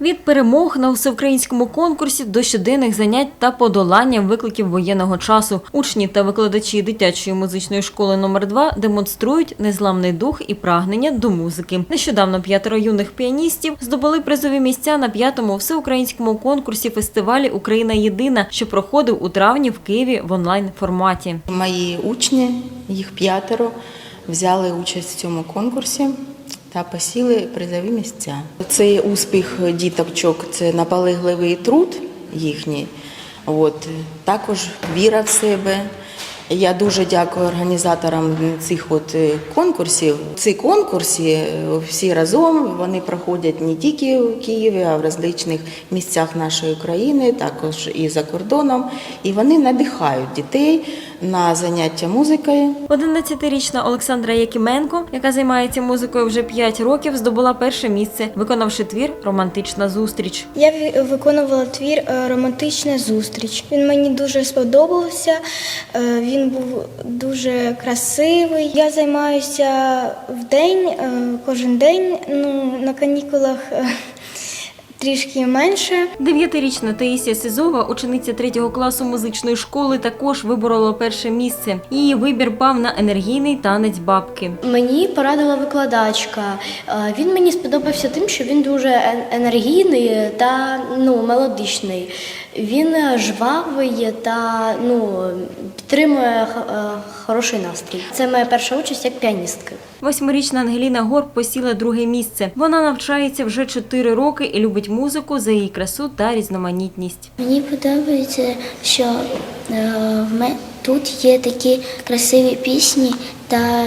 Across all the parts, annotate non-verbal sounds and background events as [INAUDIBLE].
Від перемог на всеукраїнському конкурсі до щоденних занять та подолання викликів воєнного часу учні та викладачі дитячої музичної школи номер 2 демонструють незламний дух і прагнення до музики. Нещодавно п'ятеро юних піаністів здобули призові місця на п'ятому всеукраїнському конкурсі фестивалі Україна єдина, що проходив у травні в Києві в онлайн форматі. Мої учні, їх п'ятеро, взяли участь в цьому конкурсі та посіли призові місця. Цей успіх діточок це наполегливий труд їхній. От. Також віра в себе. Я дуже дякую організаторам цих от е, конкурсів. Ці конкурси е, всі разом вони проходять не тільки в Києві, а в различних місцях нашої країни, також і за кордоном. І вони надихають дітей на заняття музикою. 11-річна Олександра Якименко, яка займається музикою вже 5 років, здобула перше місце, виконавши твір Романтична зустріч. Я виконувала твір е, Романтична зустріч. Він мені дуже сподобався. е, Він був дуже красивий. Я займаюся в день, е, кожен день. Ну, на канікулах трішки менше. Дев'ятирічна Таїсія Сизова, учениця третього класу музичної школи, також виборола перше місце. Її вибір пав на енергійний танець бабки. Мені порадила викладачка. Е, Він мені сподобався тим, що він дуже ен- енергійний та ну, мелодичний. Він е, жвавий та ну, підтримує е, хороший настрій. Це моя перша участь як піаністки. Восьмирічна Ангеліна Горб посіла друге місце. Вона навчається вже 4 роки і любить музику за її красу та різноманітність. Мені подобається, що е, в тут є такі красиві пісні та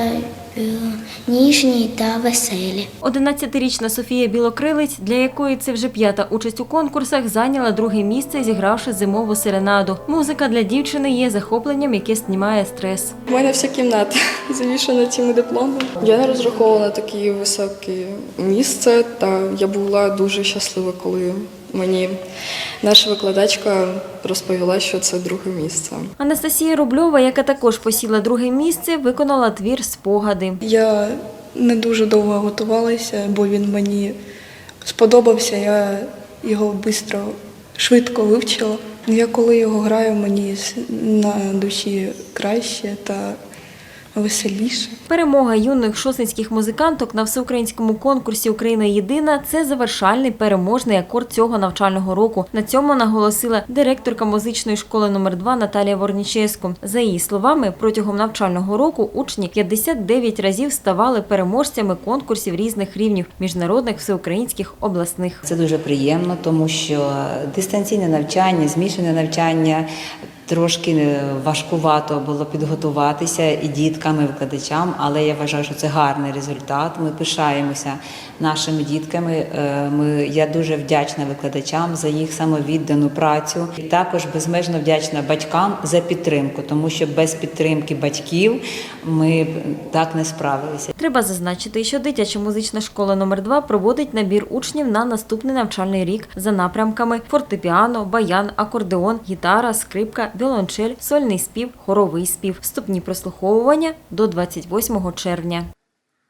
ніжні та веселі. 11-річна Софія Білокрилець, для якої це вже п'ята участь у конкурсах, зайняла друге місце, зігравши зимову серенаду. Музика для дівчини є захопленням, яке знімає стрес. У мене вся кімната [LAUGHS] завішана цими дипломами. Я не розраховувала на таке високе місце, та я була дуже щаслива, коли мені наша викладачка розповіла, що це друге місце. Анастасія Рубльова, яка також посіла друге місце, виконала твір спогади. Я не дуже довго готувалася, бо він мені сподобався. Я його швидко, швидко вивчила. Я коли його граю, мені на душі краще та веселіше. Перемога юних шосинських музиканток на всеукраїнському конкурсі Україна єдина це завершальний переможний акорд цього навчального року. На цьому наголосила директорка музичної школи номер 2 Наталія Ворніческу. За її словами, протягом навчального року учні 59 разів ставали переможцями конкурсів різних рівнів міжнародних, всеукраїнських, обласних. Це дуже приємно, тому що дистанційне навчання, змішане навчання. Трошки е, важкувато було підготуватися і діткам, і викладачам, але я вважаю, що це гарний результат. Ми пишаємося нашими дітками. Е, Ми, я дуже вдячна викладачам за їх самовіддану працю. І також безмежно вдячна батькам за підтримку, тому що без підтримки батьків ми так не справилися. Треба зазначити, що дитяча музична школа номер 2 проводить набір учнів на наступний навчальний рік за напрямками фортепіано, баян, акордеон, гітара, скрипка, віолончель, сольний спів, хоровий спів. Вступні прослуховування до 28 червня.